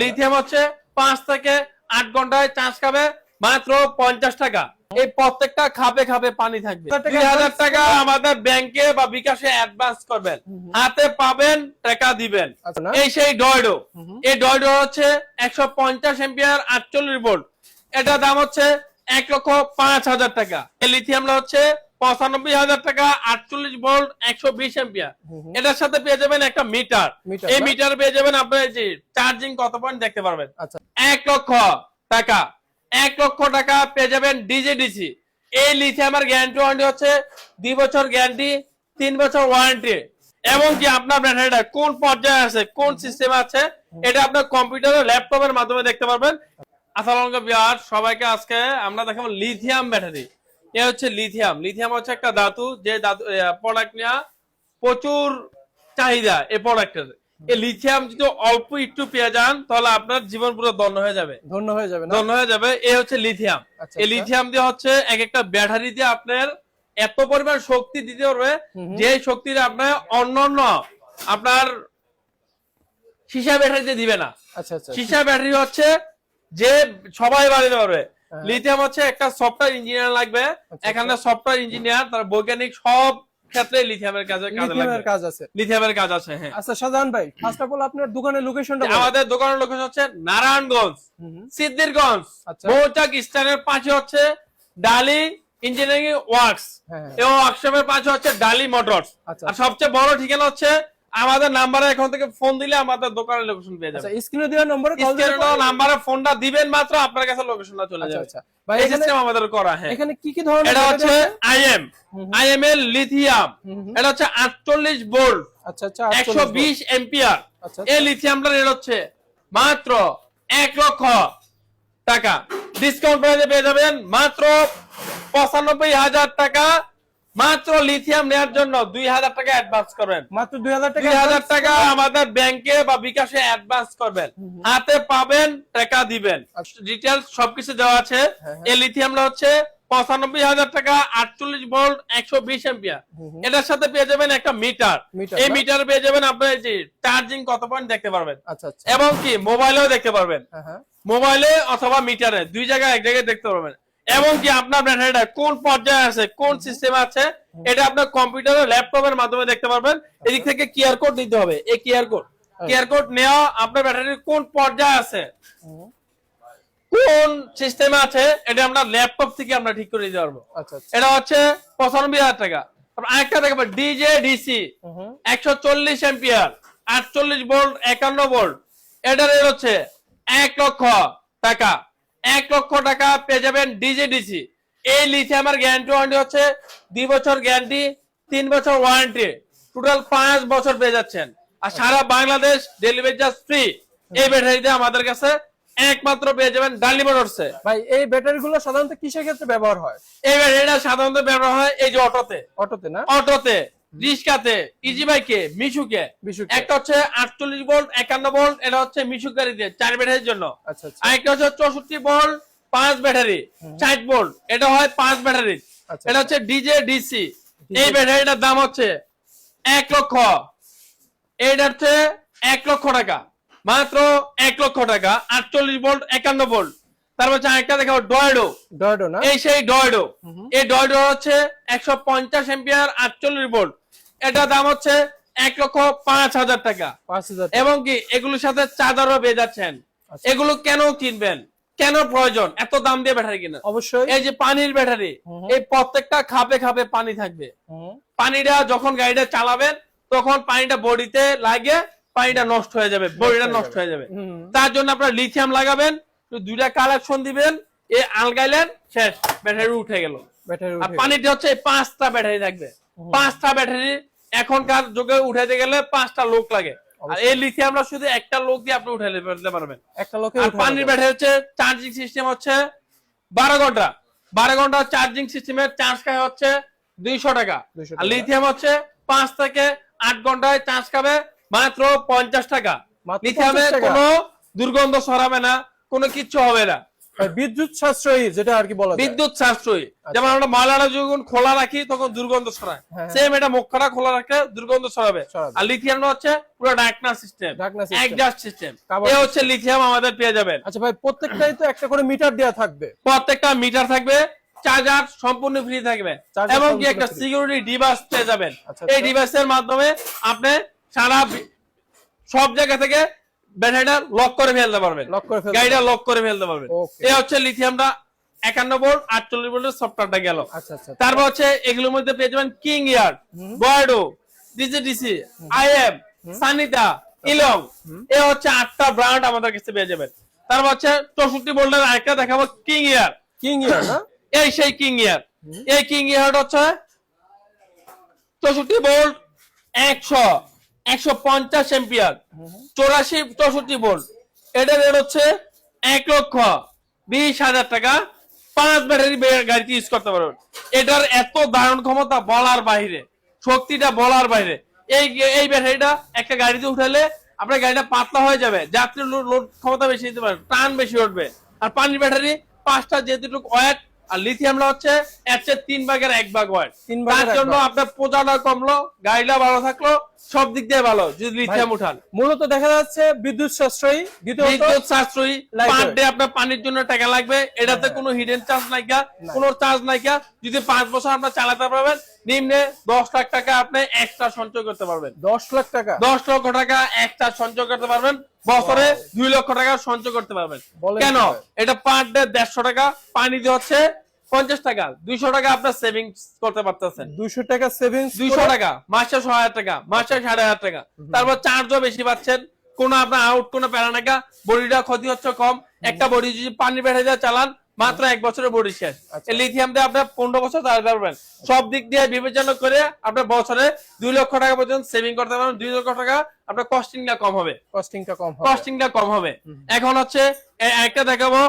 Lithium হচ্ছে পাঁচ থেকে আট ঘন্টায় চার্জ খাবে মাত্র পঞ্চাশ টাকা। এই প্রত্যেকটা খাবে খাবে পানি থাকবে। টাকা? দুই হাজার টাকা আমাদের ব্যাংকে বা বিকাশে অ্যাডভান্স করবেন। হাতে পাবেন টাকা দিবেন। আচ্ছা এই সেই ডয়ডো। এই ডয়ডো হচ্ছে একশো পঞ্চাশ এম্পিয়ার আটচল্লিশ ভোল্ট। এটা দাম হচ্ছে এক লক্ষ পাঁচ হাজার টাকা। এই লিথিয়ামটা হচ্ছে পঁচানব্বই হাজার টাকা আটচল্লিশ ভোল্ট একশো বিশ এম্পিয়ার এটার সাথে পেয়ে যাবেন একটা মিটার। এই মিটার পেয়ে যাবেন আপনার যে চার্জিং কত পয়েন্ট দেখতে পারবেন? আচ্ছা। এক লক্ষ টাকা। এক লক্ষ টাকা পেয়ে যাবেন ডিজে ডিসি। এই লিথিয়ামের গ্যারান্টি ওয়ারেন্টি হচ্ছে দুই বছর গ্যারান্টি তিন বছর ওয়ারেন্টি এবং কি আপনার ব্যাটারিটা কোন পর্যায়ে আছে কোন সিস্টেম আছে এটা আপনার কম্পিউটার ল্যাপটপের মাধ্যমে দেখতে পারবেন। আসসালামু আলাইকুম সবাইকে আজকে আমরা দেখাবো লিথিয়াম ব্যাটারি এ হচ্ছে লিথিয়াম লিথিয়াম হচ্ছে একটা ধাতু যে ধাতু প্রোডাক্ট নেওয়া প্রচুর চাহিদা এই প্রোডাক্টের এই লিথিয়াম যদি অল্প একটু পেয়ে যান তাহলে আপনার জীবন পুরো দণ্ড হয়ে যাবে। ধন্য হয়ে যাবে দণ্ড হয়ে যাবে। এ হচ্ছে লিথিয়াম এই। লিথিয়াম দিয়ে হচ্ছে এক একটা ব্যাটারি দিয়ে আপনার এত পরিমাণ শক্তি দিতে পারবে যে শক্তিটা আপনার অন্যান্য আপনার সীসা ব্যাটারিতে দিবে না। আচ্ছা আচ্ছা। সীসা ব্যাটারি হচ্ছে যে সবাই বাড়িতে পারবে। লিথিয়াম হচ্ছে একটা সফটওয়্যার ইঞ্জিনিয়ার লাগবে। এখানে সফটওয়্যার ইঞ্জিনিয়ার তার বৈজ্ঞানিক সব ক্ষেত্রে লিথিয়ামের কাজে কাজে লিথিয়ামের কাজ আছে। লিথিয়ামের কাজ আছে হ্যাঁ। আচ্ছা শাহজাহান ভাই ফার্স্ট অফ অল আপনার দোকানের লোকেশনটা আমাদের দোকানের লোকেশন হচ্ছে নারায়ণগঞ্জ সিদ্ধিরগঞ্জ। আচ্ছা। মৌচাক স্ট্যান্ডের পাশে হচ্ছে ডালি ইঞ্জিনিয়ারিং ওয়ার্কস হ্যাঁ। এবং ওয়ার্কশপের পাশে হচ্ছে ডালি মোটরস আচ্ছা। আর সবচেয়ে বড় ঠিকানা হচ্ছে আমাদের নাম্বারে এখন থেকে ফোন দিলে আমাদের দোকানের লোকেশন পেয়ে আচ্ছা যাবে। স্ক্রিনে দেওয়া নম্বরে কল স্ক্রিনে নাম্বারে ফোনটা দিবেন মাত্র আপনার কাছে লোকেশনটা চলে আচ্ছা যাবে। আচ্ছা। ভাই এই সিস্টেম আমাদের করা হ্যাঁ। এখানে কি কি ধরনের এটা হচ্ছে আইএম আইএম এর লিথিয়াম। এটা হচ্ছে আটচল্লিশ ভোল্ট আচ্ছা আচ্ছা একশো 48 বিশ এম্পিয়ার আচ্ছা, এই লিথিয়ামটা রেট হচ্ছে মাত্র এক লক্ষ টাকা। ডিসকাউন্ট প্রাইসে পেয়ে যাবেন মাত্র পঁচানব্বই হাজার টাকা। মাত্র লিথিয়াম নেওয়ার জন্য দুই হাজার টাকা অ্যাডভান্স করবেন। মাত্র 2000 টাকা দুই হাজার টাকা আমাদের ব্যাংকে বা বিকাশে অ্যাডভান্স করবেন। হাতে পাবেন টাকা দিবেন। আচ্ছা। ডিটেলস সবকিছু দেওয়া আছে। হ্যাঁ, হ্যাঁ। এই লিথিয়ামটা হচ্ছে পঁচানব্বই হাজার টাকা আটচল্লিশ ভোল্ট একশো বিশ এম্পিয়ার এটার সাথে পেয়ে যাবেন একটা মিটার এই? মিটার পেয়ে যাবেন আপনার যে চার্জিং কত পয়েন্ট দেখতে পারবেন। আচ্ছা আচ্ছা। এবং কি মোবাইলেও দেখতে পারবেন। হ্যাঁ হ্যাঁ। মোবাইলে অথবা মিটারে দুই জায়গায় এক জায়গায় দেখতে পারবেন। এবং কি আপনার ব্যাটারিটা কোন পর্যায়ে আছে কোন সিস্টেম আছে এটা আপনার কম্পিউটার ল্যাপটপের মাধ্যমে দেখতে পারবেন। এদিক থেকে কিআর কোড নিতে হবে। এই কিআর কোড কিআর কোড নেওয়া আপনার ব্যাটারির কোন পর্যায়ে আছে? কোন সিস্টেমে আছে এটা আমরা ল্যাপটপ থেকে আমরা ঠিক করে দিতে পারব। আচ্ছা আচ্ছা। এটা হচ্ছে পঁচানব্বই হাজার টাকা। আরেকটা দেখাবো ডিজে ডিসি। একশো চল্লিশ এম্পিয়ার আটচল্লিশ ভোল্ট একান্ন ভোল্ট এটার হচ্ছে এক লক্ষ টাকা। এক লক্ষ টাকা পেয়ে যাবেন ডিজে ডিসি এই লিথিয়ামের গ্যারান্টি ওয়ারেন্টি হচ্ছে দুই বছর গ্যারান্টি তিন বছর ওয়ারেন্টি টোটাল পাঁচ বছর পেয়ে যাচ্ছেন। আর সারা বাংলাদেশ ডেলিভারি চার্জ ফ্রি এই ব্যাটারিতে আমাদের কাছে একমাত্র পেয়ে যাবেন ডালি মোটরসে ভাই এই ব্যাটারি গুলো সাধারণত কিসের ক্ষেত্রে ব্যবহার হয়? এই ব্যাটারিটা সাধারণত ব্যবহার হয় এই যে অটোতে। অটোতে না? অটোতে। রিক্সাতে ইজি বাইকে মিশুকে। একটা হচ্ছে আটচল্লিশ ভোল্ট একান্ন ভোল্ট এটা হচ্ছে মিশুক গাড়িতে চার ব্যাটারির জন্য। আচ্ছা আচ্ছা। আরেকটা হচ্ছে চৌষট্টি ভোল্ট পাঁচ ব্যাটারি ষাট ভোল্ট এটা হয় পাঁচ ব্যাটারি আচ্ছা। এটা হচ্ছে ডিজে ডিসি। এই ব্যাটারিটার দাম হচ্ছে এক লক্ষ। এইটা হচ্ছে এক লক্ষ টাকা। মাত্র এক লক্ষ টাকা আটচল্লিশ ভোল্ট একান্ন ভোল্ট তারপর হচ্ছে আরেকটা দেখাবো ডয়েডো ডয়ডো না? এই সেই ডয়ডো এই ডয়ডো হচ্ছে একশো পঞ্চাশ এম্পিয়ার আটচল্লিশ ভোল্ট এটা দাম হচ্ছে এক লক্ষ পাঁচ হাজার টাকা। 5000 এবং কি এগুলোর সাথে চাদরও পেয়ে যাচ্ছেন। আচ্ছা। এগুলো কেন কিনবেন? কেন প্রয়োজন? এত দাম দিয়ে ব্যাটারি কিনা অবশ্যই। এই যে পানির ব্যাটারি এই প্রত্যেকটা খাপে খাপে পানি থাকবে। পানিটা যখন গাড়িটা চালাবেন তখন পানিটা বডিতে লাগে পানিটা নষ্ট হয়ে যাবে বডিটা নষ্ট হয়ে যাবে। তার জন্য আপনার লিথিয়াম লাগাবেন দুইটা কালেকশন দিবেন এ আলগাইলেন শেষ ব্যাটারি উঠে গেল। ব্যাটারি আর পানিতে হচ্ছে পাঁচটা ব্যাটারি থাকবে। পাঁচটা ব্যাটারি এখনকার যুগে উঠাইতে গেলে পাঁচটা লোক লাগে। আর এই লিথিয়ামটা শুধু একটা লোক দিয়ে আপনি ফেলতে পারবেন একটা লোকে আর পানির ব্যাটারি হচ্ছে চার্জিং সিস্টেম হচ্ছে বারো ঘণ্টা। বারো ঘণ্টা চার্জিং সিস্টেমের চার্জ খায় হচ্ছে দুইশো টাকা। আর লিথিয়াম হচ্ছে পাঁচ থেকে আট ঘন্টায় চার্জ খাবে মাত্র পঞ্চাশ টাকা। লিথিয়ামে কোনো দুর্গন্ধ সরাবে না কোনো কিচ্ছু হবে না। বিদ্যুৎ সাশ্রয়ী যেটা আর কি বলা বিদ্যুৎ সাশ্রয়ী। যেমন আমরা ময়লাটা যখন খোলা রাখি তখন দুর্গন্ধ ছড়ায়। হ্যাঁ। সেম এটা মুখটা খোলা রাখলে দুর্গন্ধ ছড়াবে। আর লিথিয়ামটা হচ্ছে পুরো ডাকনা সিস্টেম একজাস্ট সিস্টেম এ হচ্ছে লিথিয়াম আমাদের পেয়ে যাবেন। আচ্ছা ভাই প্রত্যেকটাই তো একটা করে মিটার দেওয়া থাকবে। প্রত্যেকটা মিটার থাকবে। চার্জার সম্পূর্ণ ফ্রি থাকবে। এবং কি একটা সিকিউরিটি ডিভাইস পেয়ে যাবেন। আচ্ছা, এই আচ্ছা। ডিভাইসের মাধ্যমে আপনি সারা সব জায়গা থেকে ব্যাটারিটা লক করে ফেলতে পারবেন। লক করে গাড়িটা লক করে ফেলতে পারবেন. এই হচ্ছে লিথিয়ামটা একান্ন ভোল্ট আটচল্লিশ ভোল্টের সফটওয়্যারটা গেল। আচ্ছা আচ্ছা তারপর হচ্ছে এগুলোর মধ্যে পেয়ে যাবেন কিং ইয়ার বয়ার্ডো ডিজিডিসি আইএম সানিতা ইলং এ হচ্ছে আটটা ব্র্যান্ড আমাদের কাছে পেয়ে যাবেন। তারপর হচ্ছে চৌষট্টি ভোল্টের আরেকটা দেখাবো কিং ইয়ার কিং ইয়ার এই সেই কিং ইয়ার এই কিং ইয়ার হচ্ছে চৌষট্টি ভোল্ট একশো। একশো পঞ্চাশ এম্পিয়ার। চৌরাশি, চৌষট্টি ভোল্ট। এটার রেট হচ্ছে এক লক্ষ বিশ হাজার টাকা। পাঁচ ব্যাটারি গাড়িতে ইউজ করতে পারবেন। এটার এত দারুণ ক্ষমতা বলার বাইরে। শক্তিটা বলার বাইরে। এই এই ব্যাটারিটা একটা গাড়িতে উঠালে আপনার গাড়িটা পাতলা হয়ে যাবে। যাত্রী লোড ক্ষমতা বেশি দিতে পারে টান বেশি উঠবে। আর পানির ব্যাটারি পাঁচটা যেটুকু ওয়েট আর লিথিয়ামটা হচ্ছে এর তিন ভাগের এক ভাগ হয়। তিন ভাগের জন্য আপনার পোজাটা কমলো গাড়িটা ভালো থাকল সব দিক দিয়ে ভালো যদি লিথিয়াম উঠান। মূলত দেখা যাচ্ছে বিদ্যুৎ সাশ্রয়ী বিদ্যুৎ সাশ্রয়ী পার ডে আপনার পানির জন্য টাকা লাগবে এটাতে কোনো হিডেন চার্জ নাই কোনো চার্জ নাই যদি পাঁচ বছর আপনার চালাতে পারবেন নিম্নে দশ লাখ টাকা আপনি এক্সট্রা সঞ্চয় করতে পারবেন। দশ লাখ টাকা? দশ লক্ষ টাকা এক্সট্রা সঞ্চয় করতে পারবেন। বছরে দুই লক্ষ টাকা সঞ্চয় করতে পারবেন। কেন? এটা পার ডে দেড়শো টাকা পানি দিয়ে হচ্ছে পঞ্চাশ টাকা। দুইশো টাকা আপনার সেভিংস করতে পারতেছেন। দুইশো টাকা সেভিংস দুইশো টাকা মাসে ছয় হাজার টাকা মাসে সাড়ে হাজার টাকা। তারপর চার্জও বেশি পাচ্ছেন। কোনো আপনার আউট কোনো প্যারা বডিটা ক্ষতি হচ্ছে কম। একটা বডি যদি পানি বেড়ে যায় চালান মাত্র এক বছরের বডি শেষ। আচ্ছা। লিথিয়াম দিয়ে আপনার পনেরো বছর চালাতে পারবেন সব দিক দিয়ে বিবেচনা করে আপনার বছরে দুই লক্ষ টাকা পর্যন্ত সেভিং করতে পারবেন। দুই লক্ষ টাকা আপনার কস্টিংটা কম হবে। কস্টিংটা কম হবে। কস্টিংটা কম হবে। এখন হচ্ছে একটা দেখাবো।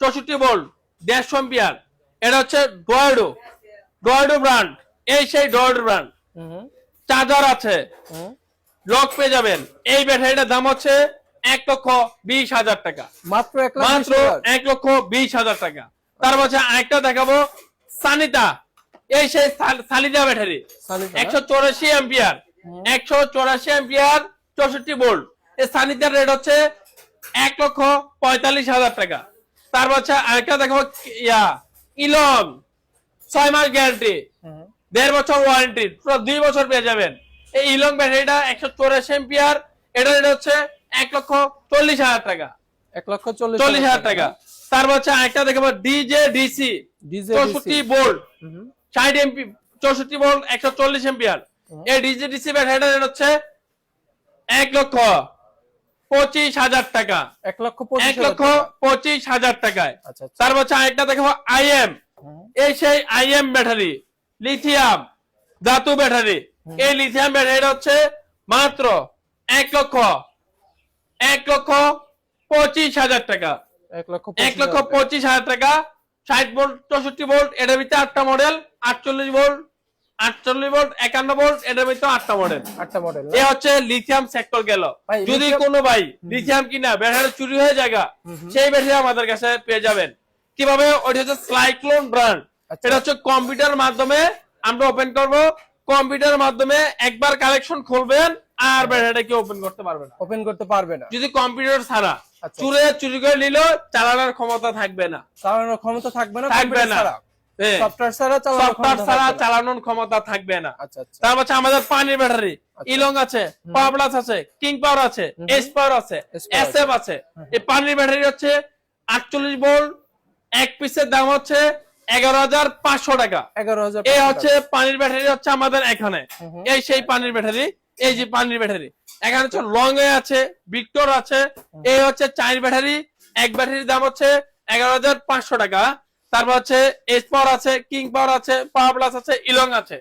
চৌষট্টি ভোল্ট দেড়শো এম্পিয়ার এটা হচ্ছে ডয়েডো ডয়েডো ব্র্যান্ড এই সেই ডয়েডো ব্র্যান্ড চার্জার আছে। লক পেয়ে যাবেন। এই ব্যাটারিটার দাম হচ্ছে এক লক্ষ বিশ হাজার টাকা। মাত্র এক মাত্র এক লক্ষ বিশ হাজার টাকা। তার মধ্যে আরেকটা দেখাবো সানিতা। এই সেই সাল- সানিতা ব্যাটারি। একশো চৌরাশি এম্পিয়ার একশো চৌরাশি এম্পিয়ার চৌষট্টি ভোল্ট এই সানিতার রেট হচ্ছে এক লক্ষ পঁয়তাল্লিশ হাজার টাকা। তারপর হচ্ছে আরেকটা দেখাবো ইয়া ইলং ছয় মাস গ্যারান্টি দেড় বছর ওয়ারেন্টি পুরো দুই বছর পেয়ে যাবেন। এই ইলং ব্যাটারিটা একশো চৌরাশি এম্পিয়ার এটা রেট হচ্ছে এক লক্ষ চল্লিশ হাজার টাকা। এক লক্ষ চল্লিশ চল্লিশ হাজার টাকা। তারপর হচ্ছে আরেকটা দেখাবো ডিজে ডিসি চৌষট্টি হুম, ষাট এমপি চৌষট্টি ভোল্ট একশো চল্লিশ এম্পিয়ার এই ডিজে ডিসি ব্যাটারিটা রেট হচ্ছে এক লক্ষ পঁচিশ হাজার টাকা। এক লক্ষ এক লক্ষ পঁচিশ হাজার টাকায়। আচ্ছা আচ্ছা। তারপর হচ্ছে আরেকটা দেখাবো আইএম হুম, এই সেই আইএম ব্যাটারি লিথিয়াম ধাতু ব্যাটারি। এই লিথিয়াম ব্যাটারিটা হচ্ছে মাত্র এক লক্ষ এক লক্ষ পঁচিশ হাজার টাকা। এক লক্ষ পঁচিশ হাজার টাকা। ষাট ভোল্ট চৌষট্টি ভোল্ট এটার ভিতরে আটটা মডেল আটচল্লিশ ভোল্ট আটচল্লিশ ভোল্ট একান্ন ভোল্ট এটার ভিতরে আটটা মডেল আটটা মডেল এ হচ্ছে লিথিয়াম সেক্টর গেল। যদি কোনো ভাই লিথিয়াম কিনা ব্যাটারি চুরি হয়ে জায়গা সেই ব্যাটারি আমাদের কাছে পেয়ে যাবেন। কীভাবে? ওটা হচ্ছে সাইক্লোন ব্র্যান্ড আচ্ছা। এটা হচ্ছে কম্পিউটার মাধ্যমে আমরা ওপেন করব। কম্পিউটার মাধ্যমে একবার কালেকশন খুলবেন আর ব্যাটারিটা ওপেন করতে পারবে না। ওপেন করতে পারবে না। যদি কম্পিউটার ছাড়া আচ্ছা। চুরে চুরি করে নিল চালানোর ক্ষমতা থাকবে না। চালানোর ক্ষমতা থাকবে না থাকবে না। সফটওয়্যার ছাড়া সফটওয়্যার ছাড়া চালানোর ক্ষমতা থাকবে না। আচ্ছা আচ্ছা। হচ্ছে আমাদের পানির ব্যাটারি। ইলং আছে পাওয়ার প্লাস আছে কিং পাওয়ার আছে এস পাওয়ার আছে এই পানির ব্যাটারি হচ্ছে আটচল্লিশ ভোল্ট এক পিসের দাম হচ্ছে এগারো হাজার পাঁচশো টাকা। এগারো হাজার এই হচ্ছে পানির ব্যাটারি হচ্ছে আমাদের এখানে। এই সেই পানির ব্যাটারি এই যে পানির ব্যাটারি। এখানে হচ্ছে লং এ আছে ভিক্টর আছে। এই হচ্ছে চার ব্যাটারি এক ব্যাটারির দাম হচ্ছে এগারো হাজার পাঁচশো টাকা। তারপর হচ্ছে এস পাওয়ার আছে কিং পাওয়ার আছে পাওয়ার প্লাস আছে ইলং আছে।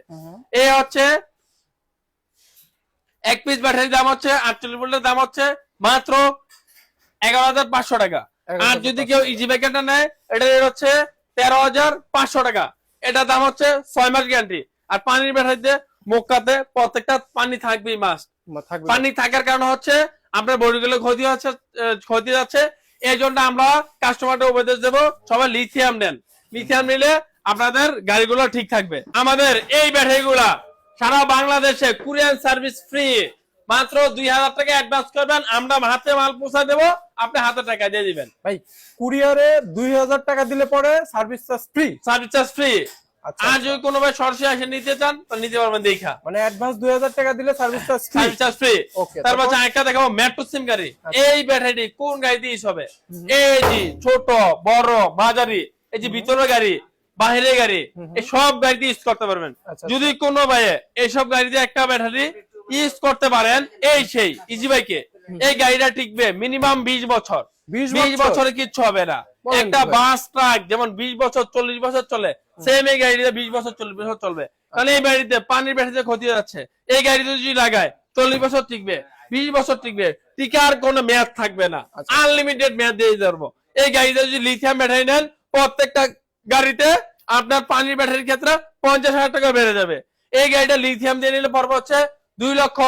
এই হচ্ছে এক পিস ব্যাটারির দাম হচ্ছে আটচল্লিশ ভোল্টের দাম হচ্ছে মাত্র এগারো হাজার পাঁচশো টাকা। আর যদি কেউ ইজি ব্যাকেটটা নেয় এটা হচ্ছে তেরো হাজার পাঁচশো টাকা। এটা দাম হচ্ছে ছয় মাস গ্যারান্টি আর পানির ব্যাটারিতে মোক্কাতে প্রত্যেকটা পানি থাকবেই মাস পানি থাকার কারণে হচ্ছে আপনার বডিগুলো ক্ষতি হচ্ছে ক্ষতি যাচ্ছে। এই জন্য আমরা কাস্টমারদের উপদেশ দেবো সবাই লিথিয়াম নেন। লিথিয়াম নিলে আপনাদের গাড়িগুলো ঠিক থাকবে। আমাদের এই ব্যাটারিগুলা সারা বাংলাদেশে কুরিয়ান সার্ভিস ফ্রি মাত্র দুই হাজার টাকা অ্যাডভান্স করবেন আমরা হাতে মাল পৌঁছা দেবো আপনি হাতে টাকা দিয়ে দিবেন। ভাই কুরিয়ারে দুই হাজার টাকা দিলে পরে service charge free service charge free আচ্ছা আর যদি কোনো ভাই সরাসরি এসে নিতে চান তো নিতে পারবেন দেখা। মানে অ্যাডভান্স দুই হাজার টাকা দিলে service charge free service charge free তারপর? একটা দেখাবো মেট্রো সিম গাড়ি। আচ্ছা। এই ব্যাটারি কোন গাড়ি দিয়ে হবে? এই যে ছোট বড় মাঝারি এই যে ভিতরের গাড়ি বাহিরের গাড়ি এই সব গাড়িতে ইউজ করতে পারবেন। আচ্ছা। যদি কোনো ভাইয়ে এইসব গাড়িতে একটা ব্যাটারি ইউজ করতে পারেন এই সেই। ইজি বাইকে এই গাড়িটা টিকবে মিনিমাম বিশ বছর। 20 বিশ বছরে? কিচ্ছু হবে না। একটা বাস ট্রাক যেমন বিশ বছর চল্লিশ বছর চলে সেম এই গাড়িতে বিশ বছর চল্লিশ বছর চলবে। কারণ এই গাড়িতে পানির ব্যাটারিতে ক্ষতি যাচ্ছে এই গাড়িতে যদি লাগায় চল্লিশ বছর টিকবে বিশ বছর টিকবে। টিকার কোনো মেয়াদ থাকবে না। আচ্ছা। আনলিমিটেড মেয়াদ দিয়ে ধরবো এই গাড়িতে যদি লিথিয়াম ব্যাটারি নেন প্রত্যেকটা গাড়িতে আপনার পানির ব্যাটারির ক্ষেত্রে পঞ্চাশ হাজার টাকা বেড়ে যাবে। এই গাড়িটা লিথিয়াম দিয়ে নিলে পড়বে হচ্ছে দুই লক্ষ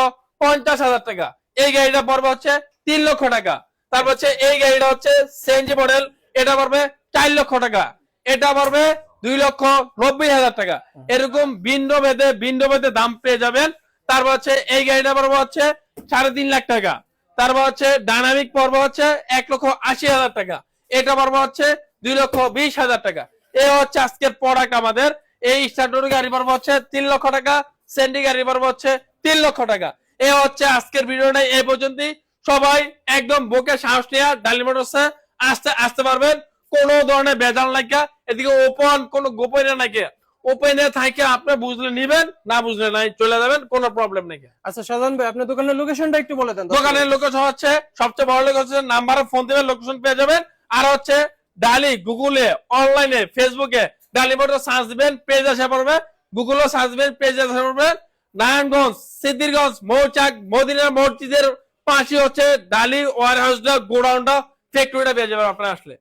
পঞ্চাশ হাজার টাকা। এই গাড়িটা পড়বে হচ্ছে তিন লক্ষ টাকা। তারপর হচ্ছে এই গাড়িটা হচ্ছে সেনজি মডেল এটা পড়বে চার লক্ষ টাকা। এটা পড়বে দুই লক্ষ নব্বই হাজার টাকা। এরকম ভিন্ন ভেদে ভিন্ন ভেদে দাম পেয়ে যাবেন। তারপর হচ্ছে এই গাড়িটা পড়বে হচ্ছে সাড়ে তিন লাখ টাকা। তারপর হচ্ছে ডাইনামিক পর্ব হচ্ছে এক লক্ষ আশি হাজার টাকা। এটা পর্ব হচ্ছে দুই লক্ষ বিশ হাজার টাকা। এ হচ্ছে আজকের প্রোডাক্ট আমাদের। এই স্টার্টর গাড়ি পর্ব হচ্ছে তিন লক্ষ টাকা সেন্ডি গাড়ি পর্ব হচ্ছে তিন লক্ষ টাকা। এ হচ্ছে আজকের ভিডিওটা এই পর্যন্তই সবাই একদম বুকে সাহস নিয়ে ডালি মোটরসে আসতে আসতে পারবেন। কোনো ধরনের বেজাল নাকি এদিকে ওপেন কোনো গোপনে নাকি ওপেনে থাকে আপনি বুঝলে নিবেন না বুঝলে নাই চলে যাবেন কোনো প্রবলেম নাকি আচ্ছা সাজান ভাই আপনার দোকানের লোকেশনটা একটু বলে দেন দোকানের লোকেশন হচ্ছে সবচেয়ে বড় লোকেশন নাম্বারে ফোন দিবেন লোকেশন পেয়ে যাবেন। আর হচ্ছে ডালি গুগলে অনলাইনে ফেসবুকে ডালি মোটর সার্চ দিবেন পেজ আসে পড়বে। গুগলও সার্চ দিবেন পেজ আসে পড়বে। নারায়ণগঞ্জ সিদ্দিরগঞ্জ মৌচাক, মদিনা মসজিদের পাশে হচ্ছে ডালি ওয়ার হাউসটা গোডাউনটা ফ্যাক্টরিটা পেয়ে যাবেন আপনারা আসলে।